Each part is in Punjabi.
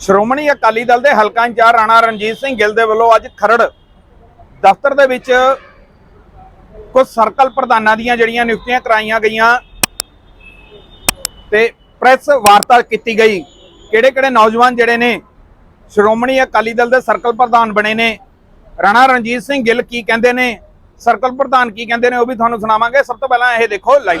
ਸ਼੍ਰੋਮਣੀ ਅਕਾਲੀ ਦਲ ਦੇ ਹਲਕਾ ਇੰਚਾਰਜ ਰਾਣਾ ਰਣਜੀਤ ਸਿੰਘ ਗਿੱਲ ਦੇ ਵੱਲੋਂ ਅੱਜ ਖਰੜ ਦਫ਼ਤਰ ਦੇ ਵਿੱਚ ਕੁਝ ਸਰਕਲ ਪ੍ਰਧਾਨਾਂ ਦੀਆਂ ਜਿਹੜੀਆਂ ਨਿਯੁਕਤੀਆਂ ਕਰਾਈਆਂ ਗਈਆਂ ਤੇ ਪ੍ਰੈਸ ਵਾਰਤਾ ਕੀਤੀ ਗਈ। ਕਿਹੜੇ ਕਿਹੜੇ ਨੌਜਵਾਨ ਜਿਹੜੇ ਨੇ ਸ਼੍ਰੋਮਣੀ ਅਕਾਲੀ ਦਲ ਦੇ ਸਰਕਲ ਪ੍ਰਧਾਨ ਬਣੇ ਨੇ? ਰਾਣਾ ਰਣਜੀਤ ਸਿੰਘ ਗਿੱਲ ਕੀ ਕਹਿੰਦੇ ਨੇ? ਸਰਕਲ ਪ੍ਰਧਾਨ ਕੀ ਕਹਿੰਦੇ ਨੇ ਉਹ ਵੀ ਤੁਹਾਨੂੰ ਸੁਣਾਵਾਂਗੇ। ਸਭ ਤੋਂ ਪਹਿਲਾਂ ਇਹ ਦੇਖੋ ਲਾਈਵ।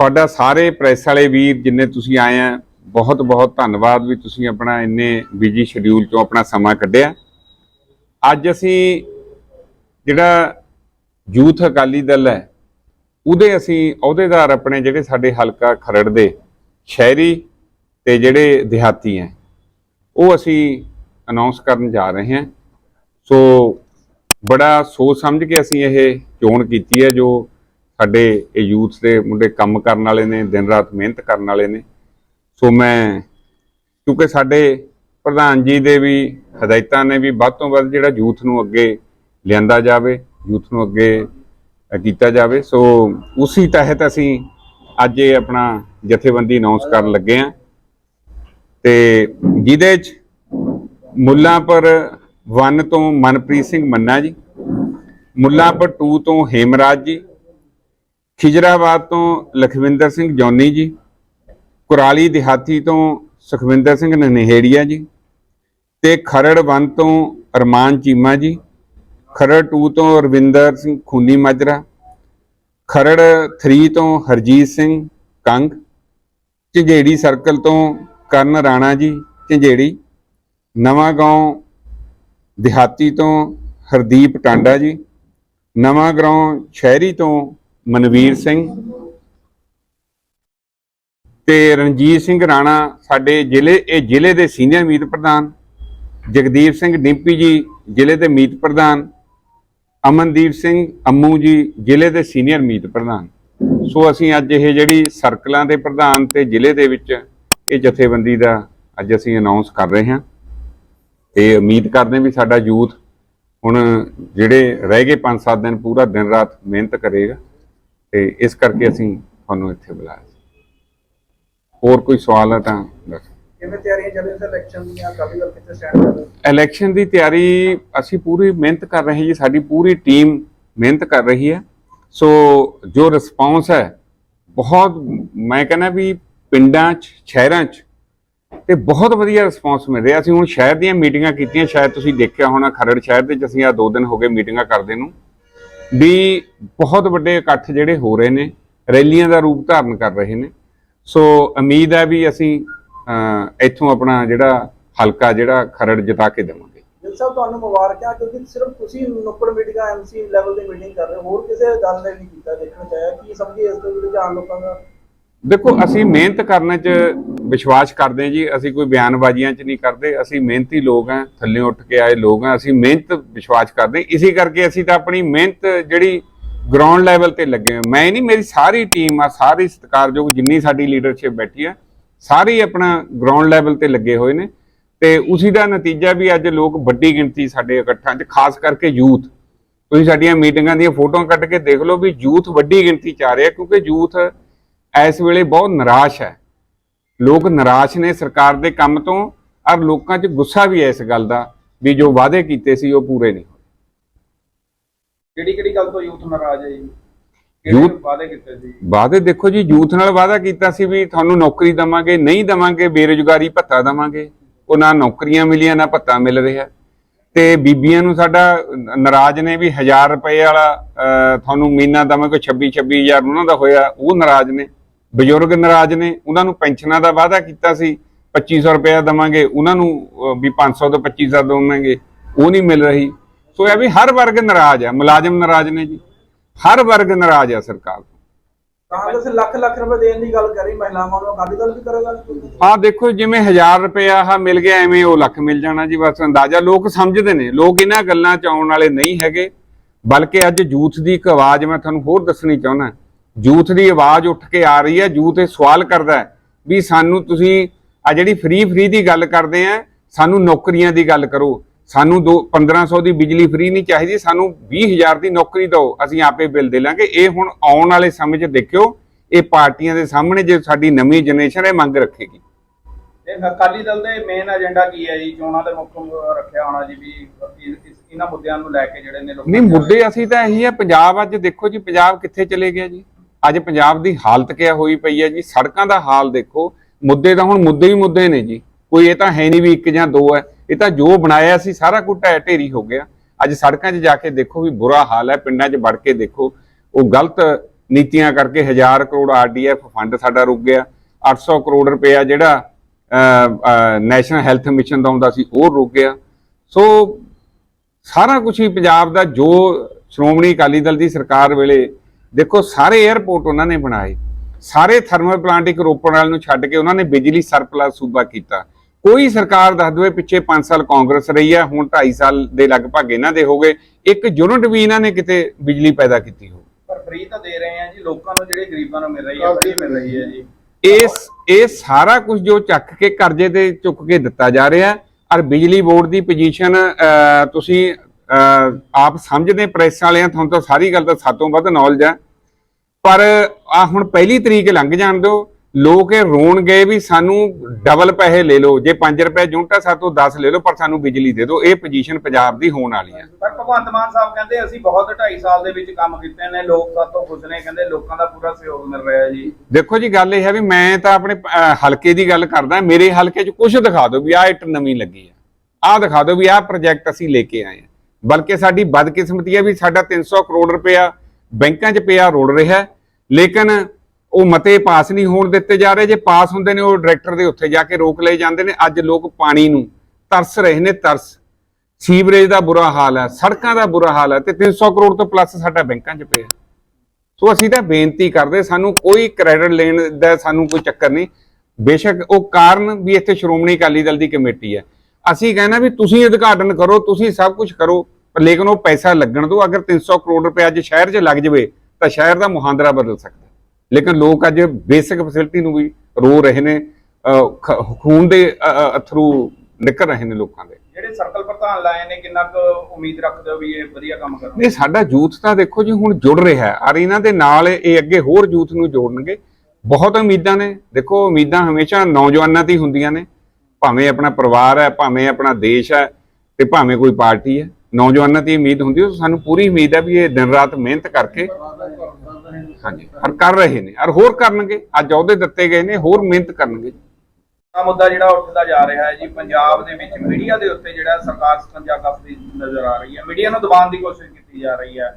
ਤੁਹਾਡਾ ਸਾਰੇ ਪ੍ਰੈਸ ਵਾਲੇ ਵੀਰ ਜਿੰਨੇ ਤੁਸੀਂ ਆਏ ਆ, ਬਹੁਤ ਬਹੁਤ ਧੰਨਵਾਦ ਵੀ ਤੁਸੀਂ ਆਪਣਾ ਇੰਨੇ ਬਿਜ਼ੀ ਸ਼ਡਿਊਲ ਚੋਂ ਆਪਣਾ ਸਮਾਂ ਕੱਢਿਆ। ਅੱਜ ਅਸੀਂ ਜਿਹੜਾ ਯੂਥ ਅਕਾਲੀ ਦਲ ਹੈ, ਉਹਦੇ ਅਸੀਂ ਅਹੁਦੇਦਾਰ ਆਪਣੇ ਜਿਹੜੇ ਸਾਡੇ ਹਲਕਾ ਖਰੜ ਦੇ ਸ਼ਹਿਰੀ ਤੇ ਜਿਹੜੇ ਦਿਹਾਤੀ ਹੈ, ਉਹ ਅਸੀਂ ਅਨਾਉਂਸ ਕਰਨ ਜਾ ਰਹੇ ਹਾਂ। ਸੋ ਬੜਾ ਸੋਚ ਸਮਝ ਕੇ ਅਸੀਂ ਇਹ ਚੋਣ ਕੀਤੀ ਹੈ, ਜੋ ਸਾਡੇ ਇਹ ਯੂਥ ਦੇ ਮੁੰਡੇ ਕੰਮ ਕਰਨ ਵਾਲੇ ਨੇ, ਦਿਨ ਰਾਤ ਮਿਹਨਤ ਕਰਨ ਵਾਲੇ ਨੇ। ਸੋ ਮੈਂ, ਕਿਉਂਕਿ ਸਾਡੇ ਪ੍ਰਧਾਨ ਜੀ ਦੇ ਵੀ ਹਦਾਇਤਾਂ ਨੇ ਵੀ ਵੱਧ ਤੋਂ ਵੱਧ ਜਿਹੜਾ ਯੂਥ ਨੂੰ ਅੱਗੇ ਲਿਆਂਦਾ ਜਾਵੇ ਯੂਥ ਨੂੰ ਅੱਗੇ ਕੀਤਾ ਜਾਵੇ। ਸੋ ਉਸੇ ਤਹਿਤ ਅਸੀਂ ਅੱਜ ਇਹ ਆਪਣਾ ਜਥੇਬੰਦੀ ਅਨਾਉਂਸ ਕਰਨ ਲੱਗੇ ਆ ਤੇ ਜਿਹਦੇ ਚ ਮੁੱਲਾਂਪੁਰ 1 ਤੋਂ ਮਨਪ੍ਰੀਤ ਸਿੰਘ ਮੰਨਾ ਜੀ ਮੁੱਲਾਂਪੁਰ 2 ਤੋਂ ਹੇਮਰਾਜ ਜੀ ਖਿਜਰਾਬਾਦ ਤੋਂ ਲਖਵਿੰਦਰ ਸਿੰਘ ਜੌਨੀ ਜੀ, ਕੁਰਾਲੀ ਦਿਹਾਤੀ ਤੋਂ ਸੁਖਵਿੰਦਰ ਸਿੰਘ ਨਨਹੇੜੀਆ ਜੀ, ਤੇ ਖਰੜ 1 ਤੋਂ ਅਰਮਾਨ ਚੀਮਾ ਜੀ, ਖਰੜ 2 ਤੋਂ ਰਵਿੰਦਰ ਸਿੰਘ ਖੂਨੀ ਮਾਜਰਾ, ਖਰੜ 3 ਤੋਂ ਹਰਜੀਤ ਸਿੰਘ ਕੰਗ, ਝੰਜੇੜੀ ਸਰਕਲ ਤੋਂ ਕਰਨ ਰਾਣਾ ਜੀ ਝੰਜੇੜੀ, ਨਵਾਂ ਗਾਉਂ ਦਿਹਾਤੀ ਤੋਂ ਹਰਦੀਪ ਟਾਂਡਾ ਜੀ, ਨਵਾਂ ਗਰਾਉਂ ਸ਼ਹਿਰੀ ਤੋਂ ਮਨਵੀਰ ਸਿੰਘ ਤੇ ਰਣਜੀਤ ਸਿੰਘ ਰਾਣਾ ਸਾਡੇ ਜ਼ਿਲ੍ਹੇ, ਇਹ ਜ਼ਿਲ੍ਹੇ ਦੇ ਸੀਨੀਅਰ ਮੀਤ ਪ੍ਰਧਾਨ, ਜਗਦੀਪ ਸਿੰਘ ਡਿੰਪੀ ਜੀ ਜ਼ਿਲ੍ਹੇ ਦੇ ਮੀਤ ਪ੍ਰਧਾਨ, ਅਮਨਦੀਪ ਸਿੰਘ ਅੰਮੂ ਜੀ ਜ਼ਿਲ੍ਹੇ ਦੇ ਸੀਨੀਅਰ ਮੀਤ ਪ੍ਰਧਾਨ। ਸੋ ਅਸੀਂ ਅੱਜ ਇਹ ਜਿਹੜੀ ਸਰਕਲਾਂ ਦੇ ਪ੍ਰਧਾਨ ਤੇ ਜ਼ਿਲ੍ਹੇ ਦੇ ਵਿੱਚ ਇਹ ਜਥੇਬੰਦੀ ਦਾ ਅੱਜ ਅਸੀਂ ਅਨਾਉਂਸ ਕਰ ਰਹੇ ਹਾਂ। ਤੇ ਉਮੀਦ ਕਰਦੇ ਵੀ ਸਾਡਾ ਯੂਥ ਹੁਣ ਜਿਹੜੇ ਰਹਿ ਗਏ 5-7 ਦਿਨ, ਪੂਰਾ ਦਿਨ ਰਾਤ ਮਿਹਨਤ ਕਰੇਗਾ। ਤੇ ਇਸ ਕਰਕੇ ਅਸੀਂ ਤੁਹਾਨੂੰ ਇੱਥੇ ਬੁਲਾਇਆ ਸੀ। ਹੋਰ ਕੋਈ ਸਵਾਲ ਹੈ ਤਾਂ ਦੱਸੋ। ਕਿਵੇਂ ਤਿਆਰੀਆਂ ਚੱਲ ਰਹੀਆਂ ਇਲੈਕਸ਼ਨ ਦੀਆਂ? ਕਾਫੀ ਗੱਲ ਕਿੱਥੇ ਸਟੈਂਡ ਕਰ ਰਹੇ ਇਲੈਕਸ਼ਨ ਦੀ ਤਿਆਰੀ ਅਸੀਂ ਪੂਰੀ ਮਿਹਨਤ ਕਰ ਰਹੇ ਹਾਂ ਜੀ। ਸਾਡੀ ਪੂਰੀ ਟੀਮ ਮਿਹਨਤ ਕਰ ਰਹੀ ਹੈ। ਸੋ ਜੋ ਰਿਸਪੌਂਸ ਹੈ ਬਹੁਤ ਮੈਂ ਕਹਿੰਦਾ ਵੀ ਪਿੰਡਾਂ 'ਚ ਸ਼ਹਿਰਾਂ 'ਚ ਤੇ ਬਹੁਤ ਵਧੀਆ ਰਿਸਪੌਂਸ ਮਿਲ ਰਿਹਾ। ਅਸੀਂ ਹੁਣ ਸ਼ਹਿਰ ਦੀਆਂ ਮੀਟਿੰਗਾਂ ਕੀਤੀਆਂ। ਸ਼ਾਇਦ ਤੁਸੀਂ ਦੇਖਿਆ ਹੋਣਾ ਖਰੜ ਸ਼ਹਿਰ ਦੇ ਅਸੀਂ ਆ ਦੋ ਦਿਨ ਹੋ ਗਏ ਮੀਟਿੰਗਾਂ ਕਰਦੇ ਨੂੰ। ਵੀ ਬਹੁਤ ਵੱਡੇ ਇਕੱਠ ਜਿਹੜੇ ਹੋ ਰਹੇ ਨੇ ਰੈਲੀਆਂ ਦਾ ਰੂਪ ਧਾਰਨ ਕਰ ਰਹੇ ਨੇ। ਸੋ ਉਮੀਦ ਹੈ ਵੀ ਅਸੀਂ ਅਹ, ਇੱਥੋਂ ਆਪਣਾ ਜਿਹੜਾ ਹਲਕਾ ਜਿਹੜਾ ਖਰੜ ਜਿਤਾ ਕੇ ਦੇਵਾਂਗੇ। ਗਿੱਲ ਸਾਹਿਬ ਤੁਹਾਨੂੰ ਮੁਬਾਰਕਾਂ ਕਿਉਂਕਿ ਸਿਰਫ ਤੁਸੀਂ ਨੁੱਕੜ ਮੀਟਿੰਗ ਐਮਸੀ ਲੈਵਲ ਦੀ ਮੀਟਿੰਗ ਕਰ ਰਹੇ ਹੋ ਹੋਰ ਕਿਸੇ ਗੱਲ ਨੇ ਨਹੀਂ ਕੀਤਾ ਦੇਖਣਾ ਚਾਹਿਆ ਕੀ ਸਮਝੇ ਇਸ ਦੇ ਰੁਝਾਨ ਲੋਕਾਂ ਦਾ ਦੇਖੋ, ਅਸੀਂ ਮਿਹਨਤ ਕਰਨ 'ਚ ਵਿਸ਼ਵਾਸ ਕਰਦੇ ਹਾਂ ਜੀ, ਅਸੀਂ ਕੋਈ ਬਿਆਨਬਾਜ਼ੀਆਂ 'ਚ ਨਹੀਂ ਕਰਦੇ, ਅਸੀਂ ਮਿਹਨਤੀ ਲੋਕ ਹਾਂ, ਥੱਲੇ ਉੱਠ ਕੇ ਆਏ ਲੋਕ ਹਾਂ, ਅਸੀਂ ਮਿਹਨਤ ਵਿਸ਼ਵਾਸ ਕਰਦੇ ਹਾਂ। ਇਸੇ ਕਰਕੇ ਅਸੀਂ ਤਾਂ ਆਪਣੀ ਮਿਹਨਤ ਜਿਹੜੀ ਗਰਾਊਂਡ ਲੈਵਲ ਤੇ ਲੱਗੇ ਹੋਏ ਹਾਂ। ਮੈਂ ਨਹੀਂ, ਮੇਰੀ ਸਾਰੀ ਟੀਮ ਆ, ਸਾਰੀ ਸਤਿਕਾਰਯੋਗ ਜਿੰਨੀ ਸਾਡੀ ਲੀਡਰਸ਼ਿਪ ਬੈਠੀ ਆ, ਸਾਰੇ ਆਪਣਾ ਗਰਾਊਂਡ ਲੈਵਲ ਤੇ ਲੱਗੇ ਹੋਏ ਨੇ ਤੇ ਉਸੇ ਦਾ ਨਤੀਜਾ ਵੀ ਅੱਜ ਲੋਕ ਵੱਡੀ ਗਿਣਤੀ ਸਾਡੇ ਇਕੱਠਾਂ 'ਚ, ਖਾਸ ਕਰਕੇ ਯੂਥ ਤੁਸੀਂ ਸਾਡੀਆਂ ਮੀਟਿੰਗਾਂ ਦੀਆਂ ਫੋਟੋਆਂ ਕੱਢ ਕੇ ਦੇਖ ਲਓ ਵੀ ਯੂਥ ਵੱਡੀ ਗਿਣਤੀ 'ਚ ਆ ਰਿਹਾ, ਕਿਉਂਕਿ ਯੂਥ ਇਸ ਵੇਲੇ ਬਹੁਤ ਨਿਰਾਸ਼ ਹੈ। ਲੋਕ ਨਿਰਾਸ਼ ਨੇ ਸਰਕਾਰ ਦੇ ਕੰਮ ਤੋਂ ਔਰ ਲੋਕਾਂ 'ਚ ਗੁੱਸਾ ਵੀ ਹੈ ਇਸ ਗੱਲ ਦਾ ਵੀ ਜੋ ਵਾਅਦੇ ਕੀਤੇ ਸੀ ਉਹ ਪੂਰੇ ਨਹੀਂ ਹੋਏ। ਕਿਹੜੀ ਕਿਹੜੀ ਗੱਲ ਤੋਂ ਯੂਥ ਨਾਰਾਜ਼ ਹੈ ਜੀ? Youth- ਵਾਅਦੇ ਕੀਤੇ ਸੀ? ਵਾਅਦੇ ਦੇਖੋ ਜੀ ਯੂਥ ਨਾਲ ਵਾਅਦਾ ਕੀਤਾ ਸੀ ਵੀ ਤੁਹਾਨੂੰ ਨੌਕਰੀ ਦਵਾਂਗੇ ਨਹੀਂ ਦਵਾਂਗੇ ਬੇਰੁਜ਼ਗਾਰੀ ਭੱਤਾ ਦਵਾਂਗੇ। ਉਹ ਨਾ ਨੌਕਰੀਆਂ ਮਿਲੀਆਂ ਨਾ ਭੱਤਾ ਮਿਲ ਰਿਹਾ। ਤੇ ਬੀਬੀਆਂ ਨੂੰ ਸਾਡਾ ਨਾਰਾਜ਼ ਨੇ ਵੀ 1000 ਰੁਪਏ ਵਾਲਾ ਅਹ, ਤੁਹਾਨੂੰ ਮਹੀਨਾ ਦਵਾਂਗੇ 26 26000 ਉਹਨਾਂ ਦਾ ਹੋਇਆ ਉਹ ਨਾਰਾਜ਼ ਨੇ। ਬਜ਼ੁਰਗ ਨਾਰਾਜ਼ ਨੇ ਉਹਨਾਂ ਨੂੰ ਪੈਨਸ਼ਨਾਂ ਦਾ ਵਾਅਦਾ ਕੀਤਾ ਸੀ 2500 ਰੁਪਏ ਦਵਾਂਗੇ ਉਹਨਾਂ ਨੂੰ ਵੀ 500 ਤੋਂ 2500 ਦਵਾਂਗੇ ਉਹ ਨਹੀਂ ਮਿਲ ਰਹੀ। ਸੋ ਇਹ ਵੀ ਹਰ ਵਰਗ ਨਾਰਾਜ਼ ਹੈ ਮੁਲਾਜ਼ਮ ਨਾਰਾਜ਼ ਨੇ ਜੀ ਹਰ ਵਰਗ ਨਾਰਾਜ਼ ਹੈ ਸਰਕਾਰ ਤੋਂ। ਕਾਂਗਰਸ ਲੱਖ ਲੱਖ ਰੁਪਏ ਦੇਣ ਦੀ ਗੱਲ ਕਰ ਮਹਿਲਾਵਾਂ ਨੂੰ ਅਕਾਲੀ ਦਲ ਵੀ ਕਰੇਗਾ। ਹਾਂ ਦੇਖੋ ਜਿਵੇਂ 1000 ਰੁਪਇਆ ਆ ਮਿਲ ਗਿਆ ਐਵੇਂ ਉਹ ਲੱਖ ਮਿਲ ਜਾਣਾ ਜੀ ਬਸ ਅੰਦਾਜ਼ਾ ਲੋਕ ਸਮਝਦੇ ਨੇ ਲੋਕ ਇਹਨਾਂ ਗੱਲਾਂ ਚ ਆਉਣ ਵਾਲੇ ਨਹੀਂ ਹੈਗੇ ਬਲਕਿ ਅੱਜ ਯੂਥ ਦੀ ਇੱਕ ਆਵਾਜ਼ ਮੈਂ ਤੁਹਾਨੂੰ ਹੋਰ ਦੱਸਣੀ ਚਾਹੁੰਦਾ। ਯੂਥ ਦੀ ਆਵਾਜ਼ ਉੱਠ ਕੇ ਆ ਰਹੀ ਹੈ ਯੂਥ ਇਹ ਸਵਾਲ ਕਰਦਾ ਹੈ ਵੀ ਸਾਨੂੰ ਤੁਸੀਂ ਆ ਜਿਹੜੀ ਫ੍ਰੀ ਫ੍ਰੀ ਦੀ ਗੱਲ ਕਰਦੇ ਆ ਸਾਨੂੰ ਨੌਕਰੀਆਂ ਦੀ ਗੱਲ ਕਰੋ। ਸਾਨੂੰ ਦੋ 1500 ਦੀ ਬਿਜਲੀ ਫ੍ਰੀ ਨਹੀਂ ਚਾਹੀਦੀ ਸਾਨੂੰ 20000 ਦੀ ਨੌਕਰੀ ਦਿਓ ਅਸੀਂ ਆਪੇ ਬਿੱਲ ਦੇ ਲਾਂਗੇ। ਇਹ ਹੁਣ ਆਉਣ ਵਾਲੇ ਸਮੇਂ 'ਚ ਦੇਖਿਓ ਇਹ ਪਾਰਟੀਆਂ ਦੇ ਸਾਹਮਣੇ ਜੇ ਸਾਡੀ ਨਵੀਂ ਜਨਰੇਸ਼ਨ ਇਹ ਮੰਗ ਰੱਖੇਗੀ। ਇਹ ਅਕਾਲੀ ਦਲ ਦੇ ਮੇਨ ਏਜੰਡਾ ਕੀ ਹੈ ਜੀ? ਚੋਣਾਂ ਦੇ ਮੁੱਖ ਰੱਖਿਆ ਹੋਣਾ ਜੀ ਵੀ ਇਹਨਾਂ ਮੁੱਦਿਆਂ ਨੂੰ ਲੈ ਕੇ ਜਿਹੜੇ ਨੇ ਲੋਕ ਨਹੀਂ ਮੁੱਦੇ ਅਸੀਂ ਤਾਂ ਇਹੀ ਹੈ ਪੰਜਾਬ ਅੱਜ ਦੇਖੋ ਜੀ ਪੰਜਾਬ ਕਿੱਥੇ ਚਲੇ ਗਿਆ ਜੀ? ਅੱਜ ਪੰਜਾਬ ਦੀ ਹਾਲਤ ਕਿਆ ਹੋਈ ਪਈ ਹੈ ਜੀ? ਸੜਕਾਂ ਦਾ ਹਾਲ ਦੇਖੋ। ਮੁੱਦੇ ਤਾਂ ਹੁਣ ਮੁੱਦੇ ਹੀ ਮੁੱਦੇ ਨੇ ਜੀ। ਕੋਈ ਇਹ ਤਾਂ ਹੈ ਨਹੀਂ ਵੀ ਇੱਕ ਜਾਂ ਦੋ ਹੈ। ਇਹ ਤਾਂ ਜੋ ਬਣਾਇਆ ਸੀ, ਸਾਰਾ ਕੁਝ ਢਹਿ ਢੇਰੀ ਹੋ ਗਿਆ। ਅੱਜ ਸੜਕਾਂ 'ਚ ਜਾ ਕੇ ਦੇਖੋ ਵੀ ਬੁਰਾ ਹਾਲ ਹੈ। ਪਿੰਡਾਂ 'ਚ ਵੜ ਕੇ ਦੇਖੋ। ਉਹ ਗਲਤ ਨੀਤੀਆਂ ਕਰਕੇ 1000 ਕਰੋੜ ਆਰਡੀਐਫ ਫੰਡ ਸਾਡਾ ਰੁਕ ਗਿਆ। 800 ਕਰੋੜ ਰੁਪਇਆ ਜਿਹੜਾ ਨੈਸ਼ਨਲ ਹੈਲਥ ਮਿਸ਼ਨ ਦਾ ਹੁੰਦਾ ਸੀ, ਉਹ ਰੁਕ ਗਿਆ। ਸੋ, ਸਾਰਾ ਕੁਝ ਹੀ ਪੰਜਾਬ ਦਾ ਜੋ ਸ਼੍ਰੋਮਣੀ ਅਕਾਲੀ ਦਲ ਦੀ ਸਰਕਾਰ ਵੇਲੇ ਦੇਖੋ ਸਾਰੇ 에ਅਰਪੋਰਟ ਉਹਨਾਂ ਨੇ ਬਣਾਏ। ਸਾਰੇ ਥਰਮਲ ਪਲਾਂਟ ਇੱਕ ਰੋਪੜ ਵਾਲ ਨੂੰ ਛੱਡ ਕੇ ਉਹਨਾਂ ਨੇ ਬਿਜਲੀ ਸਰਪਲਸ ਸੂਬਾ ਕੀਤਾ। ਕੋਈ ਸਰਕਾਰ ਦੱਸ ਦਵੇ ਪਿੱਛੇ 5 ਸਾਲ ਕਾਂਗਰਸ ਰਹੀ ਹੈ ਹੁਣ 2.5 ਸਾਲ ਦੇ ਲਗਭਗ ਇਹਨਾਂ ਦੇ ਹੋ ਗਏ। ਇੱਕ ਯੂਨਿਟ ਵੀ ਇਹਨਾਂ ਨੇ ਕਿਤੇ ਬਿਜਲੀ ਪੈਦਾ ਕੀਤੀ ਹੋ ਪਰ ਫ੍ਰੀ ਤਾਂ ਦੇ ਰਹੇ ਆ ਜੀ ਲੋਕਾਂ ਨੂੰ ਜਿਹੜੇ ਗਰੀਬਾਂ ਨੂੰ ਮਿਲ ਰਹੀ ਹੈ ਫ੍ਰੀ ਮਿਲ ਰਹੀ ਹੈ ਜੀ। ਇਸ ਇਹ ਸਾਰਾ ਕੁਝ ਜੋ ਚੱਕ ਕੇ ਕਰਜ਼ੇ ਤੇ ਚੁੱਕ ਕੇ ਦਿੱਤਾ ਜਾ ਰਿਹਾ ਔਰ ਬਿਜਲੀ ਬੋਰਡ ਦੀ ਪੋਜੀਸ਼ਨ ਤੁਸੀਂ ਅਹ, ਆਪ ਸਮਝਦੇ ਪ੍ਰੈਸ ਵਾਲਿਆਂ ਤੁਹਾਨੂੰ ਤਾਂ ਸਾਰੀ ਗੱਲ ਦਾ ਸਾਤੋਂ ਵੱਧ ਨੌਲੇਜ ਹੈ ਪਰ ਆ ਹੁਣ ਪਹਿਲੀ ਤਰੀਕ ਲੰਘ ਜਾਣ ਦਿਓ। ਲੋਕ ਇਹ ਰੋਣ ਗਏ ਵੀ ਸਾਨੂੰ ਡਬਲ ਪੈਸੇ ਲੈ ਲਓ। ਜੇ 5 ਰੁਪਏ ਆ ਸਾਤੋਂ 10 ਲੈ ਲਓ ਪਰ ਸਾਨੂੰ ਬਿਜਲੀ ਦੇ ਦਿਓ। ਇਹ ਪੋਜੀਸ਼ਨ ਪੰਜਾਬ ਦੀ ਹੋਣ ਵਾਲੀ ਹੈ ਪਰ ਭਗਵੰਤ ਮਾਨ ਸਾਹਿਬ ਕਹਿੰਦੇ ਅਸੀਂ ਬਹੁਤ 2.5 ਸਾਲ ਦੇ ਵਿੱਚ ਕੰਮ ਕੀਤੇ ਨੇ ਲੋਕ ਸਾਤੋਂ ਖੁਸ਼ ਨੇ ਕਹਿੰਦੇ ਲੋਕਾਂ ਦਾ ਪੂਰਾ ਸਹਿਯੋਗ ਮਿਲ ਰਿਹਾ ਜੀ। ਦੇਖੋ ਜੀ ਗੱਲ ਇਹ ਹੈ ਵੀ ਮੈਂ ਤਾਂ ਆਪਣੇ ਹਲਕੇ ਦੀ ਗੱਲ ਕਰਦਾ ਮੇਰੇ ਹਲਕੇ 'ਚ ਕੁਝ ਦਿਖਾ ਦਿਓ ਵੀ ਆਹ ਇੱਟ ਨਵੀਂ ਲੱਗੀ ਹੈ ਆਹ ਦਿਖਾ ਦਿਓ ਵੀ ਆਹ ਪ੍ਰੋਜੈਕਟ ਅਸੀਂ ਲੈ ਕੇ ਆਏ ਹਾਂ ਬਲਕਿ ਸਾਡੀ ਬਦਕਿਸਮਤੀ ਹੈ ਵੀ ਸਾਡਾ 300 ਕਰੋੜ ਰੁਪਇਆ ਬੈਂਕਾਂ 'ਚ ਪਿਆ ਰੋੜ ਰਿਹਾ। ਹੈ, ਲੇਕਿਨ ਉਹ ਮਤੇ ਪਾਸ ਨਹੀਂ ਹੋਣ ਦਿੱਤੇ ਜਾ ਰਹੇ। ਜੇ ਪਾਸ ਹੁੰਦੇ ਨੇ, ਉਹ ਡਾਇਰੈਕਟਰ ਦੇ ਉੱਥੇ ਜਾ ਕੇ ਰੋਕ ਲਏ ਜਾਂਦੇ ਨੇ। ਅੱਜ ਲੋਕ ਪਾਣੀ ਨੂੰ ਤਰਸ ਰਹੇ ਨੇ, ਤਰਸ। ਸੀਵਰੇਜ ਦਾ ਬੁਰਾ ਹਾਲ ਹੈ, ਸੜਕਾਂ ਦਾ ਬੁਰਾ ਹਾਲ ਹੈ ਤੇ 300 ਕਰੋੜ ਤੋਂ ਪਲੱਸ ਸਾਡਾ ਬੈਂਕਾਂ 'ਚ ਪਿਆ। ਸੋ ਅਸੀਂ ਤਾਂ ਬੇਨਤੀ ਕਰਦੇ, ਸਾਨੂੰ ਕੋਈ ਕ੍ਰੈਡਿਟ ਲੈਣ ਦਾ ਸਾਨੂੰ ਕੋਈ ਚੱਕਰ ਨਹੀਂ। ਬੇਸ਼ੱਕ ਉਹ ਕਾਰਨ ਵੀ ਇੱਥੇ ਸ਼੍ਰੋਮਣੀ ਅਕਾਲੀ ਦਲ ਦੀ ਕਮੇਟੀ ਹੈ। ਅਸੀਂ ਕਹਿੰਦਾ ਵੀ ਤੁਸੀਂ ਉਦਘਾਟਨ ਕਰੋ, ਤੁਸੀਂ ਸਭ ਕੁਝ ਕਰੋ ਲੇਕਿਨ ਉਹ ਪੈਸਾ ਲੱਗਣ ਦਿਓ। ਅਗਰ 300 ਕਰੋੜ ਰੁਪਏ ਅੱਜ ਸ਼ਹਿਰ 'ਚ ਲੱਗ ਜਾਵੇ ਤਾਂ ਸ਼ਹਿਰ ਦਾ ਮੁਹਾਂਦਰਾ ਬਦਲ ਸਕਦਾ ਲੇਕਿਨ ਲੋਕ ਅੱਜ ਬੇਸਿਕ ਫੈਸਿਲਿਟੀ ਨੂੰ ਵੀ ਰੋ ਰਹੇ ਨੇ ਖੂਨ ਦੇ ਅਥਰੂ ਨਿਕਲ ਰਹੇ ਨੇ ਲੋਕਾਂ ਦੇ। ਜਿਹੜੇ ਸਰਕਲ ਪ੍ਰਧਾਨ ਲਾਏ ਨੇ ਕਿੰਨਾ ਕੁ ਉਮੀਦ ਰੱਖਦੇ ਹੋ ਵੀ ਇਹ ਵਧੀਆ ਕੰਮ ਕਰਨਗੇ? ਨਹੀਂ ਸਾਡਾ ਯੂਥ ਤਾਂ ਦੇਖੋ ਜੀ ਹੁਣ ਜੁੜ ਰਿਹਾ ਹੈ। ਔਰ ਇਹਨਾਂ ਦੇ ਨਾਲ ਇਹ ਅੱਗੇ ਹੋਰ ਯੂਥ ਨੂੰ ਜੋੜਨਗੇ। ਬਹੁਤ ਉਮੀਦਾਂ ਨੇ। ਦੇਖੋ ਉਮੀਦਾਂ ਹਮੇਸ਼ਾ ਨੌਜਵਾਨਾਂ ਦੀ ਹੁੰਦੀਆਂ ਨੇ। ਭਾਵੇਂ ਆਪਣਾ ਪਰਿਵਾਰ ਹੈ ਭਾਵੇਂ ਆਪਣਾ ਦੇਸ਼ ਹੈ ਤੇ ਭਾਵੇਂ ਕੋਈ ਪਾਰਟੀ ਹੈ। ਨੌਜਵਾਨਾਂ ਦੀ ਉਮੀਦ ਹੁੰਦੀ ਹੈ ਸਾਨੂੰ ਪੂਰੀ ਉਮੀਦ ਹੈ ਵੀ ਇਹ ਦਿਨ ਰਾਤ ਮਿਹਨਤ ਕਰਕੇ ਹਾਂਜੀ ਔਰ ਕਰ ਰਹੇ ਨੇ ਔਰ ਹੋਰ ਕਰਨਗੇ ਅੱਜ ਅਹੁਦੇ ਦਿੱਤੇ ਗਏ ਨੇ ਹੋਰ ਮਿਹਨਤ ਕਰਨਗੇ। ਆ ਮੁੱਦਾ ਜਿਹੜਾ ਉੱਠਦਾ ਜਾ ਰਿਹਾ ਹੈ ਜੀ ਪੰਜਾਬ ਦੇ ਵਿੱਚ ਮੀਡੀਆ ਦੇ ਉੱਤੇ ਜਿਹੜਾ ਸਰਕਾਰ ਸਕੰਜਾ ਕੱਸਦੀ ਨਜ਼ਰ ਆ ਰਹੀ ਹੈ। ਮੀਡੀਆ ਨੂੰ ਦਬਾਉਣ ਦੀ ਕੋਸ਼ਿਸ਼ ਕੀਤੀ ਜਾ ਰਹੀ ਹੈ।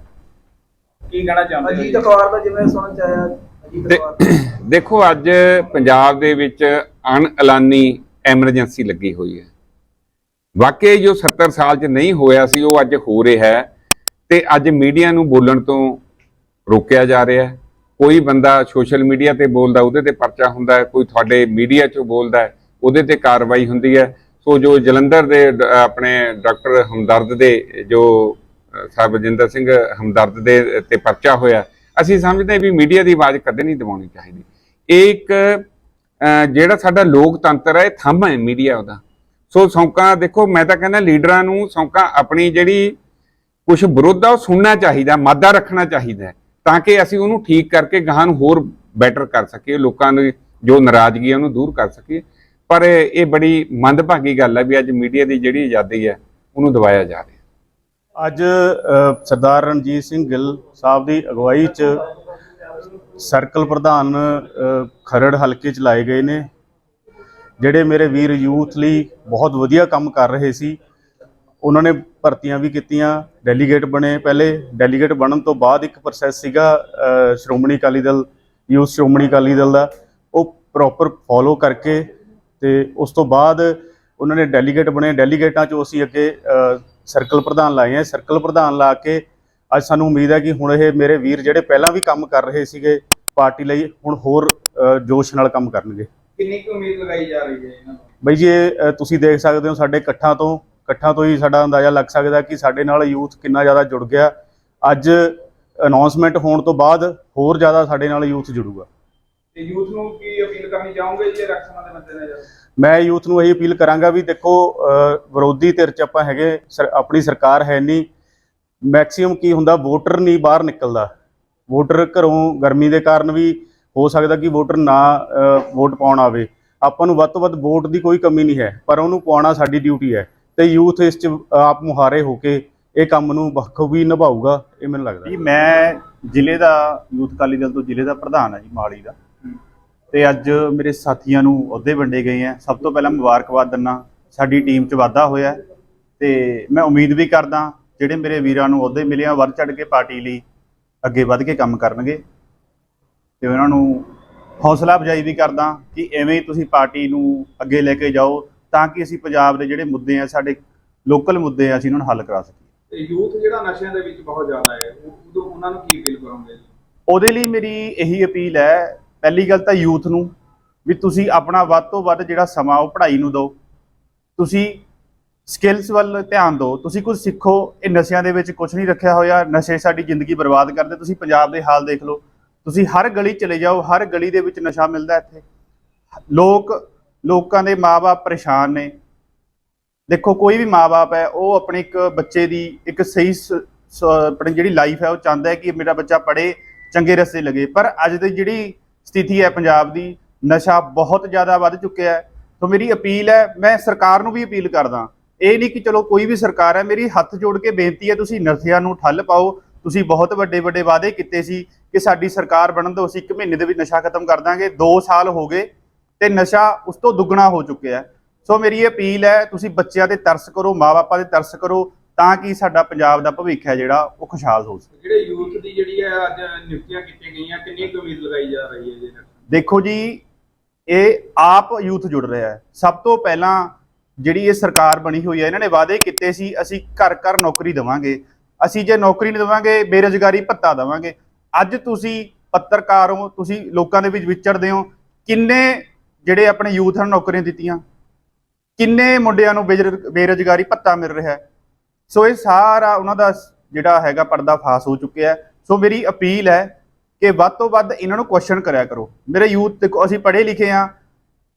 ਕੀ ਕਹਿਣਾ ਚਾਹੁੰਦੇ ਹੋ ਅਜੀਤ ਜੀ? ਅਖਬਾਰ ਦਾ ਜਿਵੇਂ ਸੁਣਨ ਚ ਆਇਆ ਅਜੀਤ ਅਖਬਾਰ ਦੇਖੋ ਅੱਜ ਪੰਜਾਬ ਦੇ ਵਿੱਚ ਅਣਐਲਾਨੀ ਐਮਰਜੈਂਸੀ ਲੱਗੀ ਹੋਈ ਹੈ। ਵਾਕਈ ਜੋ 70 ਸਾਲ 'ਚ ਨਹੀਂ ਹੋਇਆ ਸੀ ਉਹ ਅੱਜ ਹੋ ਰਿਹਾ ਹੈ ਤੇ ਅੱਜ ਮੀਡੀਆ ਨੂੰ ਬੋਲਣ ਤੋਂ ਰੋਕਿਆ ਜਾ ਰਿਹਾ ਹੈ। ਕੋਈ ਬੰਦਾ ਸੋਸ਼ਲ ਮੀਡੀਆ ਤੇ ਬੋਲਦਾ ਉਹਦੇ ਤੇ ਪਰਚਾ ਹੁੰਦਾ ਹੈ ਕੋਈ ਤੁਹਾਡੇ ਮੀਡੀਆ 'ਚੋਂ ਬੋਲਦਾ ਹੈ ਉਹਦੇ ਤੇ ਕਾਰਵਾਈ ਹੁੰਦੀ ਹੈ। ਸੋ ਜੋ ਜਲੰਧਰ ਦੇ ਆਪਣੇ ਡਾਕਟਰ ਹਮਦਰਦ ਦੇ ਜੋ ਅ, ਸਿੰਘ ਹਮਦਰਦ ਦੇ ਤੇ ਪਰਚਾ ਹੋਇਆ ਅਸੀਂ ਸਮਝਦੇ ਵੀ ਮੀਡੀਆ ਦੀ ਆਵਾਜ਼ ਕਦੇ ਨਹੀਂ ਦਬਾਉਣੀ ਚਾਹੀਦੀ। ਇਹ ਇੱਕ ਜਿਹੜਾ ਸਾਡਾ ਲੋਕਤੰਤਰ ਹੈ ਇਹ ਥੰਮ ਹੈ ਮੀਡੀਆ ਉਹਦਾ। ਸੋ ਸੌਂਕਾ, ਦੇਖੋ, ਮੈਂ ਤਾਂ ਕਹਿੰਦਾ ਲੀਡਰਾਂ ਨੂੰ ਸੌਂਕਾ, ਆਪਣੀ ਜਿਹੜੀ ਕੁਝ ਵਿਰੋਧ ਆ, ਉਹ ਸੁਣਨਾ ਚਾਹੀਦਾ, ਮਾਦਾ ਰੱਖਣਾ ਚਾਹੀਦਾ ਤਾਂ ਕਿ ਅਸੀਂ ਉਹਨੂੰ ਠੀਕ ਕਰਕੇ ਗਾਹਾਂ ਨੂੰ ਹੋਰ ਬੈਟਰ ਕਰ ਸਕੀਏ, ਲੋਕਾਂ ਦੀ ਜੋ ਨਾਰਾਜ਼ਗੀ ਉਹਨੂੰ ਦੂਰ ਕਰ ਸਕੀਏ। ਪਰ ਇਹ ਬੜੀ ਮੰਦਭਾਗੀ ਗੱਲ ਹੈ ਵੀ ਅੱਜ ਮੀਡੀਆ ਦੀ ਜਿਹੜੀ ਆਜ਼ਾਦੀ ਹੈ ਉਹਨੂੰ ਦਬਾਇਆ ਜਾ ਰਿਹਾ। ਅੱਜ ਸਰਦਾਰ ਰਣਜੀਤ ਸਿੰਘ ਗਿੱਲ ਸਾਹਿਬ ਦੀ ਅਗਵਾਈ 'ਚ ਸਰਕਲ ਪ੍ਰਧਾਨ ਖਰੜ ਹਲਕੇ 'ਚ ਲਾਏ ਗਏ ਨੇ। ਜਿਹੜੇ ਮੇਰੇ ਵੀਰ ਯੂਥ ਲਈ ਬਹੁਤ ਵਧੀਆ ਕੰਮ ਕਰ ਰਹੇ ਸੀ, ਉਹਨਾਂ ਨੇ ਭਰਤੀਆਂ ਵੀ ਕੀਤੀਆਂ ਡੈਲੀਗੇਟ ਬਣੇ ਪਹਿਲੇ ਡੈਲੀਗੇਟ ਬਣਨ ਤੋਂ ਬਾਅਦ ਇੱਕ ਪ੍ਰੋਸੈਸ ਸੀਗਾ ਸ਼੍ਰੋਮਣੀ ਅਕਾਲੀ ਦਲ, ਯੂਥ ਸ਼੍ਰੋਮਣੀ ਅਕਾਲੀ ਦਲ ਦਾ, ਉਹ ਪ੍ਰੋਪਰ ਫੋਲੋ ਕਰਕੇ ਤੇ ਉਸ ਤੋਂ ਬਾਅਦ ਉਹਨਾਂ ਨੇ ਡੈਲੀਗੇਟ ਬਣੇ ਡੈਲੀਗੇਟਾਂ 'ਚੋਂ ਅਸੀਂ ਅੱਗੇ ਸਰਕਲ ਪ੍ਰਧਾਨ ਲਾਏ ਆ ਸਰਕਲ ਪ੍ਰਧਾਨ ਲਾ ਕੇ ਅੱਜ ਸਾਨੂੰ ਉਮੀਦ ਹੈ ਕਿ ਹੁਣ ਇਹ ਮੇਰੇ ਵੀਰ ਜਿਹੜੇ ਪਹਿਲਾਂ ਵੀ ਕੰਮ ਕਰ ਰਹੇ ਸੀਗੇ, ਪਾਰਟੀ ਲਈ ਹੁਣ ਹੋਰ ਜੋਸ਼ ਨਾਲ ਕੰਮ ਕਰਨਗੇ। ਕਿੰਨੀ ਕੁ ਉਮੀਦ ਲਗਾਈ ਜਾ ਰਹੀ ਹੈ ਇਹਨਾਂ ਨੂੰ ਬਈ ਜੀ ਇਹ, ਅ, ਤੁਸੀਂ ਦੇਖ ਸਕਦੇ ਹੋ ਸਾਡੇ ਇਕੱਠਾਂ ਤੋਂ ਇਕੱਠਾਂ ਤੋਂ ਹੀ ਸਾਡਾ ਅੰਦਾਜ਼ਾ ਲੱਗ ਸਕਦਾ ਕਿ ਸਾਡੇ ਨਾਲ ਯੂਥ ਕਿੰਨਾ ਜ਼ਿਆਦਾ ਜੁੜ ਗਿਆ। ਅੱਜ ਅਨਾਉਂਸਮੈਂਟ ਹੋਣ ਤੋਂ ਬਾਅਦ ਹੋਰ ਜ਼ਿਆਦਾ ਸਾਡੇ ਨਾਲ ਯੂਥ ਜੁੜੂਗਾ। ਤੇ ਯੂਥ ਨੂੰ ਕੀ ਅਪੀਲ ਕਰਨੀ ਚਾਹੋਗੇ ਜੀ ਇਲੈਕਸ਼ਨਾਂ ਦੇ ਮੱਦੇਨਜ਼ਰ? ਮੈਂ ਯੂਥ ਨੂੰ ਇਹੀ ਅਪੀਲ ਕਰਾਂਗਾ ਵੀ ਦੇਖੋ ਅ, ਵਿਰੋਧੀ ਧਿਰ ਚ ਆਪਾਂ ਹੈਗੇ ਸਰ- ਆਪਣੀ ਸਰਕਾਰ ਹੈ ਨਹੀਂ। ਮੈਕਸਿਮਮ ਕੀ ਹੁੰਦਾ ਵੋਟਰ ਨਹੀਂ ਬਾਹਰ ਨਿਕਲਦਾ। ਵੋਟਰ ਘਰੋਂ ਗਰਮੀ ਦੇ ਕਾਰਨ ਵੀ ਹੋ ਸਕਦਾ ਕਿ ਵੋਟਰ ਨਾ ਵੋਟ ਪਾਉਣ ਆਵੇ। ਆਪਾਂ ਨੂੰ ਵੱਧ ਤੋਂ ਵੱਧ ਵੋਟ ਦੀ ਕੋਈ ਕਮੀ ਨਹੀਂ ਹੈ, ਪਰ ਉਹਨੂੰ ਪਾਉਣਾ ਸਾਡੀ ਡਿਊਟੀ ਹੈ। ਤੇ ਯੂਥ ਇਸ ਚ ਆਪ ਮੁਹਾਰੇ ਹੋ ਕੇ ਇਹ ਕੰਮ ਨੂੰ ਬਖੂਬੀ ਨਿਭਾਊਗਾ, ਇਹ ਮੈਨੂੰ ਲੱਗਦਾ ਜੀ, ਮੈਂ ਜ਼ਿਲ੍ਹੇ ਦਾ, ਯੂਥ ਅਕਾਲੀ ਦਲ ਤੋਂ ਜ਼ਿਲ੍ਹੇ ਦਾ ਪ੍ਰਧਾਨ ਹਾਂ ਜੀ, ਮਾਲੀ ਦਾ। ਤੇ ਅੱਜ ਮੇਰੇ ਸਾਥੀਆਂ ਨੂੰ ਅਹੁਦੇ ਵੰਡੇ ਗਏ ਆ ਸਭ ਤੋਂ ਪਹਿਲਾਂ ਮੁਬਾਰਕਬਾਦ ਦਿੰਨਾ ਸਾਡੀ ਟੀਮ 'ਚ ਵਾਧਾ ਹੋਇਆ ਹੈ। ਤੇ ਮੈਂ ਉਮੀਦ ਵੀ ਕਰਦਾ ਜਿਹੜੇ ਮੇਰੇ ਵੀਰਾਂ ਨੂੰ ਅਹੁਦੇ ਮਿਲੇ ਆ, ਵੱਧ ਚੜ ਕੇ ਪਾਰਟੀ ਲਈ ਅੱਗੇ ਵੱਧ ਕੇ ਕੰਮ ਕਰਨਗੇ। ਤੇ ਉਹਨਾਂ ਨੂੰ ਹੌਸਲਾ ਅਫਜ਼ਾਈ ਵੀ ਕਰਦਾ ਕਿ ਐਵੇਂ ਹੀ ਤੁਸੀਂ ਪਾਰਟੀ ਨੂੰ ਅੱਗੇ ਲੈ ਕੇ ਜਾਓ ਤਾਂ ਕਿ ਅਸੀਂ ਪੰਜਾਬ ਦੇ ਜਿਹੜੇ ਮੁੱਦੇ ਆ ਸਾਡੇ ਲੋਕਲ ਮੁੱਦੇ ਆ ਅਸੀਂ ਉਹਨਾਂ ਨੂੰ ਹੱਲ ਕਰਾ ਸਕੀਏ। ਤੇ ਯੂਥ ਜਿਹੜਾ ਨਸ਼ਿਆਂ ਦੇ ਵਿੱਚ ਬਹੁਤ ਜ਼ਿਆਦਾ ਹੈ ਉਹ- ਉਦੋਂ ਉਹਨਾਂ ਨੂੰ ਕੀ ਅਪੀਲ ਕਰੋਗੇ? ਉਹਦੇ ਲਈ ਮੇਰੀ ਇਹੀ ਅਪੀਲ ਹੈ ਪਹਿਲੀ ਗੱਲ ਤਾਂ ਯੂਥ ਨੂੰ ਵੀ ਤੁਸੀਂ ਆਪਣਾ ਵੱਧ ਤੋਂ ਵੱਧ ਜਿਹੜਾ ਸਮਾਂ ਉਹ ਪੜ੍ਹਾਈ ਨੂੰ ਦਿਓ। ਤੁਸੀਂ ਸਕਿੱਲਸ ਵੱਲ ਧਿਆਨ ਦਿਓ ਤੁਸੀਂ ਕੁਝ ਸਿੱਖੋ ਇਹ ਨਸ਼ਿਆਂ ਦੇ ਵਿੱਚ ਕੁਝ ਨਹੀਂ ਰੱਖਿਆ ਹੋਇਆ ਨਸ਼ੇ ਸਾਡੀ ਜ਼ਿੰਦਗੀ ਬਰਬਾਦ ਕਰਦੇ ਤੁਸੀਂ ਪੰਜਾਬ ਦੇ ਹਾਲ ਦੇਖ ਲਓ। ਤੁਸੀਂ ਹਰ ਗਲੀ ਚਲੇ ਜਾਓ, ਹਰ ਗਲੀ ਦੇ ਵਿੱਚ ਨਸ਼ਾ ਮਿਲਦਾ ਇੱਥੇ। ਲੋਕ, ਲੋਕਾਂ ਦੇ ਮਾਪੇ ਪਰੇਸ਼ਾਨ ਨੇ। ਦੇਖੋ, ਕੋਈ ਵੀ ਮਾਪੇ ਹੈ, ਉਹ ਆਪਣੇ ਇੱਕ ਬੱਚੇ ਦੀ ਇੱਕ ਸਹੀ ਸ- ਸ- ਆਪਣੀ ਜਿਹੜੀ ਲਾਈਫ ਹੈ, ਉਹ ਚਾਹੁੰਦਾ ਹੈ ਕਿ ਮੇਰਾ ਬੱਚਾ ਪੜ੍ਹੇ, ਚੰਗੇ ਰਸਤੇ ਲੱਗੇ। ਪਰ ਅੱਜ ਦੀ ਜਿਹੜੀ ਸਥਿਤੀ ਹੈ ਪੰਜਾਬ ਦੀ, ਨਸ਼ਾ ਬਹੁਤ ਜ਼ਿਆਦਾ ਵੱਧ ਚੁੱਕਿਆ ਹੈ। ਸੋ ਮੇਰੀ ਅਪੀਲ ਹੈ, ਮੈਂ ਸਰਕਾਰ ਨੂੰ ਵੀ ਅਪੀਲ ਕਰਦਾ। ਇਹ ਨਹੀਂ ਕਿ ਚਲੋ ਕੋਈ ਵੀ ਸਰਕਾਰ ਹੈ, ਮੇਰੀ ਹੱਥ ਜੋੜ ਕੇ ਬੇਨਤੀ ਹੈ, ਤੁਸੀਂ ਨਸ਼ਿਆਂ ਨੂੰ ਠੱਲ ਪਾਓ ਤੁਸੀਂ ਬਹੁਤ ਵੱਡੇ ਵੱਡੇ ਵਾਅਦੇ ਕੀਤੇ ਸੀ ਕਿ ਸਾਡੀ ਸਰਕਾਰ ਬਣਨ ਤੋਂ ਅਸੀਂ ਇੱਕ ਮਹੀਨੇ ਦੇ ਵਿੱਚ ਨਸ਼ਾ ਖਤਮ ਕਰ ਦਾਂਗੇ 2 ਸਾਲ ਹੋ ਗਏ ਤੇ ਨਸ਼ਾ ਉਸ ਤੋਂ ਦੁੱਗਣਾ ਹੋ ਚੁੱਕਿਆ ਸੋ ਮੇਰੀ ਇਹ ਅਪੀਲ ਹੈ ਤੁਸੀਂ ਬੱਚਿਆਂ ਤੇ ਤਰਸ ਕਰੋ ਮਾਪੇ ਤੇ ਤਰਸ ਕਰੋ ਤਾਂ ਕਿ ਸਾਡਾ ਪੰਜਾਬ ਦਾ ਭਵਿੱਖ ਹੈ ਜਿਹੜਾ ਉਹ ਖੁਸ਼ਹਾਲ ਹੋ ਸਕੇ। ਜਿਹੜੇ ਯੂਥ ਦੀ ਜਿਹੜੀ ਹੈ ਅੱਜ ਨਿਯੁਕਤੀਆਂ ਕੀਤੀਆਂ ਗਈਆਂ ਕਿੰਨੀ ਕੁ ਉਮੀਦ ਲਗਾਈ ਜਾ ਰਹੀ ਹੈ ਜੀ? ਦੇਖੋ ਜੀ ਇਹ ਆਪ ਯੂਥ ਜੁੜ ਰਿਹਾ ਹੈ। ਸਭ ਤੋਂ ਪਹਿਲਾਂ ਜਿਹੜੀ ਇਹ ਸਰਕਾਰ ਬਣੀ ਹੋਈ ਹੈ ਇਹਨਾਂ ਨੇ ਵਾਅਦੇ ਕੀਤੇ ਸੀ ਅਸੀਂ ਘਰ ਘਰ ਨੌਕਰੀ ਦੇਵਾਂਗੇ। ਅਸੀਂ ਜੇ ਨੌਕਰੀ ਨਹੀਂ ਦੇਵਾਂਗੇ, ਬੇਰੁਜ਼ਗਾਰੀ ਭੱਤਾ ਦੇਵਾਂਗੇ। ਅੱਜ ਤੁਸੀਂ ਪੱਤਰਕਾਰ ਹੋ, ਤੁਸੀਂ ਲੋਕਾਂ ਦੇ ਵਿੱਚ ਵਿਚਰਦੇ ਹੋ, ਕਿੰਨੇ ਜਿਹੜੇ ਆਪਣੇ ਯੂਥ ਨੂੰ ਨੌਕਰੀਆਂ ਦਿੱਤੀਆਂ? ਕਿੰਨੇ ਮੁੰਡਿਆਂ ਨੂੰ ਬੇਰੁਜ਼- ਬੇਰੁਜ਼ਗਾਰੀ ਭੱਤਾ ਮਿਲ ਰਿਹਾ ਹੈ? ਸੋ ਇਹ ਸਾਰਾ ਉਹਨਾਂ ਦਾ ਜਿਹੜਾ ਹੈਗਾ ਪਰਦਾ ਫਾਸ ਹੋ ਚੁੱਕਿਆ ਸੋ ਮੇਰੀ ਅਪੀਲ ਹੈ ਕਿ ਵੱਧ ਤੋਂ ਵੱਧ ਇਹਨਾਂ ਨੂੰ ਕੁਐਸਚਨ ਕਰਿਆ ਕਰੋ। ਮੇਰੇ ਯੂਥ ਦੇਖੋ, ਅਸੀਂ ਪੜ੍ਹੇ ਲਿਖੇ ਆ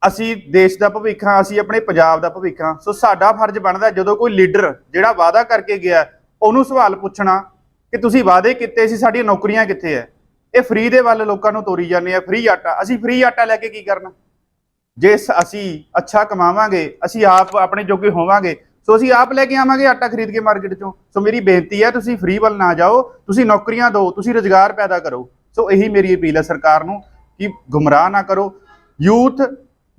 ਅਸੀਂ ਦੇਸ਼ ਦਾ ਭਵਿੱਖ ਹਾਂ, ਅਸੀਂ ਆਪਣੇ ਪੰਜਾਬ ਦਾ ਭਵਿੱਖ ਹਾਂ। ਸੋ ਸਾਡਾ ਫਰਜ਼ ਬਣਦਾ ਜਦੋਂ ਕੋਈ ਲੀਡਰ ਜਿਹੜਾ ਵਾਅਦਾ ਕਰਕੇ ਗਿਆ ਉਹਨੂੰ ਸਵਾਲ ਪੁੱਛਣਾ ਕਿ ਤੁਸੀਂ ਵਾਅਦੇ ਕੀਤੇ ਸੀ, ਸਾਡੀਆਂ ਨੌਕਰੀਆਂ ਕਿੱਥੇ ਐ? ਇਹ ਫ੍ਰੀ ਦੇ ਵੱਲ ਲੋਕਾਂ ਨੂੰ ਤੋਰੀ ਜਾਂਦੇ ਆ ਫ੍ਰੀ ਆਟਾ। ਅਸੀਂ ਫ੍ਰੀ ਆਟਾ ਲੈ ਕੇ ਕੀ ਕਰਨਾ? ਜੇ ਅਸੀਂ ਅੱਛਾ ਕਮਾਵਾਂਗੇ, ਅਸੀਂ ਆਪ ਆਪਣੇ ਜੋਗੇ ਹੋਵਾਂਗੇ, ਸੋ ਅਸੀਂ ਆਪ ਲੈ ਕੇ ਆਵਾਂਗੇ ਆਟਾ ਖਰੀਦ ਕੇ ਮਾਰਕੀਟ ਚੋਂ। ਸੋ ਮੇਰੀ ਬੇਨਤੀ ਹੈ ਤੁਸੀਂ ਫ੍ਰੀ ਵੱਲ ਨਾ ਜਾਓ, ਤੁਸੀਂ ਨੌਕਰੀਆਂ ਦਿਓ, ਤੁਸੀਂ ਰੋਜ਼ਗਾਰ ਪੈਦਾ ਕਰੋ। ਸੋ ਇਹੀ ਮੇਰੀ ਅਪੀਲ ਹੈ ਸਰਕਾਰ ਨੂੰ ਕਿ ਗੁੰਮਰਾਹ ਨਾ ਕਰੋ। ਯੂਥ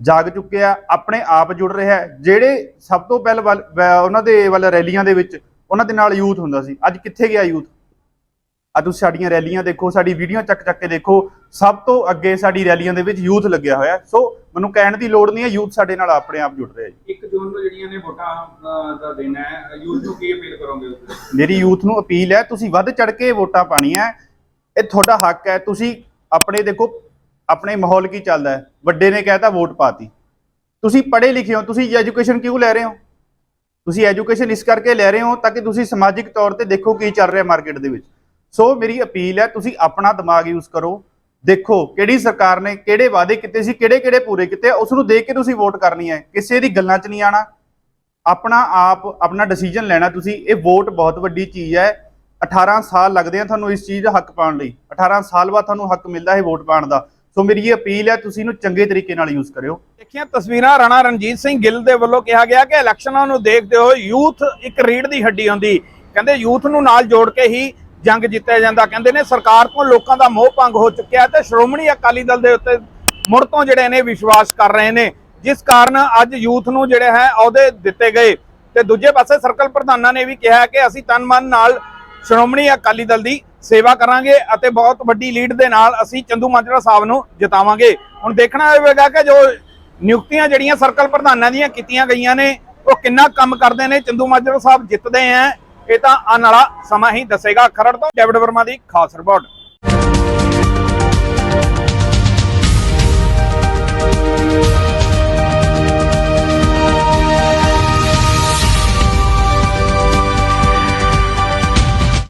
ਜਾਗ ਚੁੱਕਿਆ, ਆਪਣੇ ਆਪ ਜੁੜ ਰਿਹਾ ਜਿਹੜੇ ਸਭ ਤੋਂ ਪਹਿਲ ਵੱਲ- ਉਹਨਾਂ ਦੇ ਵੱਲ ਰੈਲੀਆਂ ਦੇ ਵਿੱਚ ਉਹਨਾਂ ਦੇ ਨਾਲ ਯੂਥ ਹੁੰਦਾ ਸੀ। ਅੱਜ ਕਿੱਥੇ ਗਿਆ ਯੂਥ? ਅੱਜ ਤੁਸੀਂ ਸਾਡੀਆਂ ਰੈਲੀਆਂ ਦੇਖੋ ਸਾਡੀ ਵੀਡੀਓ ਚੱਕ ਚੱਕ ਕੇ ਦੇਖੋ ਸਭ ਤੋਂ ਅੱਗੇ ਸਾਡੀ ਰੈਲੀਆਂ ਦੇ ਵਿੱਚ ਯੂਥ ਲੱਗਿਆ ਹੋਇਆ। ਸੋ ਮੈਨੂੰ ਕਹਿਣ ਦੀ ਲੋੜ ਨਹੀਂ ਹੈ ਯੂਥ ਸਾਡੇ ਨਾਲ ਆਪਣੇ ਆਪ ਜੁੜ ਰਿਹਾ ਜੀ। ਇੱਕ ਜੂਨ ਨੂੰ ਜਿਹੜੀਆਂ ਨੇ ਵੋਟਾਂ ਦਾ ਦਿਨ ਹੈ ਯੂਥ ਨੂੰ ਕੀ ਅਪੀਲ ਕਰੋਗੇ? ਮੇਰੀ ਯੂਥ ਨੂੰ ਅਪੀਲ ਹੈ ਤੁਸੀਂ ਵੱਧ ਚੜ ਕੇ ਵੋਟਾਂ ਪਾਣੀਆਂ। ਇਹ ਤੁਹਾਡਾ ਹੱਕ ਹੈ ਤੁਸੀਂ ਆਪਣੇ ਦੇਖੋ ਆਪਣੇ ਮਾਹੌਲ ਕੀ ਚੱਲਦਾ ਹੈ। ਵੱਡੇ ਨੇ ਕਹਿਤਾ ਵੋਟ ਪਾਤੀ। ਤੁਸੀਂ ਪੜ੍ਹੇ ਲਿਖੇ ਹੋ ਤੁਸੀਂ ਐਜੂਕੇਸ਼ਨ ਕਿਉਂ ਲੈ ਰਹੇ ਹੋ? ਤੁਸੀਂ ਐਜੂਕੇਸ਼ਨ ਇਸ ਕਰਕੇ ਲੈ ਰਹੇ ਹੋ ਤਾਂ ਕਿ ਤੁਸੀਂ ਸਮਾਜਿਕ ਤੌਰ ਤੇ ਦੇਖੋ ਕੀ ਚੱਲ ਰਿਹਾ ਮਾਰਕੀਟ ਦੇ ਵਿੱਚ। ਸੋ ਮੇਰੀ ਅਪੀਲ ਹੈ, ਤੁਸੀਂ ਆਪਣਾ ਦਿਮਾਗ ਯੂਜ਼ ਕਰੋ, ਦੇਖੋ ਕਿਹੜੀ ਸਰਕਾਰ ਨੇ ਕਿਹੜੇ ਵਾਅਦੇ ਕੀਤੇ ਸੀ, ਕਿਹੜੇ ਕਿਹੜੇ ਪੂਰੇ ਕੀਤੇ ਉਸ ਨੂੰ ਦੇਖ ਕੇ ਤੁਸੀਂ ਵੋਟ ਕਰਨੀ ਹੈ। ਕਿਸੇ ਦੀ ਗੱਲਾਂ 'ਚ ਨਹੀਂ ਆਣਾ ਆਪਣਾ ਆਪ, ਆਪਣਾ ਡਿਸੀਜਨ ਲੈਣਾ ਤੁਸੀਂ। ਇਹ ਵੋਟ ਬਹੁਤ ਵੱਡੀ ਚੀਜ਼ ਹੈ। 18 ਸਾਲ ਲੱਗਦੇ ਆ ਤੁਹਾਨੂੰ ਇਸ ਚੀਜ਼ ਦਾ ਹੱਕ ਪਾਉਣ ਲਈ। 18 ਸਾਲ ਬਾਅਦ ਤੁਹਾਨੂੰ ਹੱਕ ਮਿਲਦਾ ਹੈ ਵੋਟ ਪਾਉਣ ਦਾ। ਸੋ ਮੇਰੀ ਇਹ ਅਪੀਲ ਹੈ, ਤੁਸੀਂ ਇਹਨੂੰ ਚੰਗੇ ਤਰੀਕੇ ਨਾਲ ਯੂਜ਼ ਕਰਿਓ। ਦੇਖੀਆਂ ਤਸਵੀਰਾਂ ਰਾਣਾ ਰਣਜੀਤ ਸਿੰਘ ਗਿੱਲ ਦੇ ਵੱਲੋਂ ਕਿਹਾ ਗਿਆ ਕਿ ਇਲੈਕਸ਼ਨਾਂ ਨੂੰ ਦੇਖਦੇ ਹੋਏ ਯੂਥ ਇੱਕ ਰੀੜ ਦੀ ਹੱਡੀ ਹੁੰਦੀ। ਕਹਿੰਦੇ ਯੂਥ ਨੂੰ ਨਾਲ ਜੋੜ ਕੇ ਹੀ ਜੰਗ ਜਿੱਤਿਆ ਜਾਂਦਾ। ਕਹਿੰਦੇ ਨੇ ਸਰਕਾਰ ਤੋਂ ਲੋਕਾਂ ਦਾ ਮੋਹ ਭੰਗ ਹੋ ਚੁੱਕਿਆ ਤੇ ਸ਼੍ਰੋਮਣੀ ਅਕਾਲੀ ਦਲ ਦੇ ਉੱਤੇ ਮੁੜ ਤੋਂ ਜਿਹੜੇ ਨੇ ਵਿਸ਼ਵਾਸ ਕਰ ਰਹੇ ਨੇ। ਜਿਸ ਕਾਰਨ ਅੱਜ ਯੂਥ ਨੂੰ ਜਿਹੜੇ ਹੈ, ਅਹੁਦੇ ਦਿੱਤੇ ਗਏ। ਤੇ ਦੂਜੇ ਪਾਸੇ ਸਰਕਲ ਪ੍ਰਧਾਨਾਂ ਨੇ ਵੀ ਕਿਹਾ ਕਿ ਅਸੀਂ ਤਨ ਮਨ ਨਾਲ ਸ਼੍ਰੋਮਣੀ ਅਕਾਲੀ ਦਲ ਦੀ ਸੇਵਾ ਕਰਾਂਗੇ ਅਤੇ ਬਹੁਤ ਵੱਡੀ ਲੀਡ ਦੇ ਨਾਲ ਅਸੀਂ ਚੰਦੂ ਮਾਜਰਾ ਸਾਹਿਬ ਨੂੰ ਜਿਤਾਵਾਂਗੇ। ਹੁਣ ਦੇਖਣਾ ਹੋਵੇਗਾ ਕਿ ਜੋ ਨਿਯੁਕਤੀਆਂ ਜਿਹੜੀਆਂ ਸਰਕਲ ਪ੍ਰਧਾਨਾਂ ਦੀਆਂ ਕੀਤੀਆਂ ਗਈਆਂ ਨੇ, ਉਹ ਕਿੰਨਾ ਕੰਮ ਕਰਦੇ ਨੇ, ਚੰਦੂ ਮਾਜਰਾ ਸਾਹਿਬ ਜਿੱਤਦੇ ਆ ਇਹ ਤਾਂ ਆਉਣ ਵਾਲਾ ਸਮਾਂ ਹੀ ਦੱਸੇਗਾ। ਖਰੜ ਤੋਂ ਡੇਵਿਡ ਵਰਮਾ ਦੀ ਖਾਸ ਰਿਪੋਰਟ।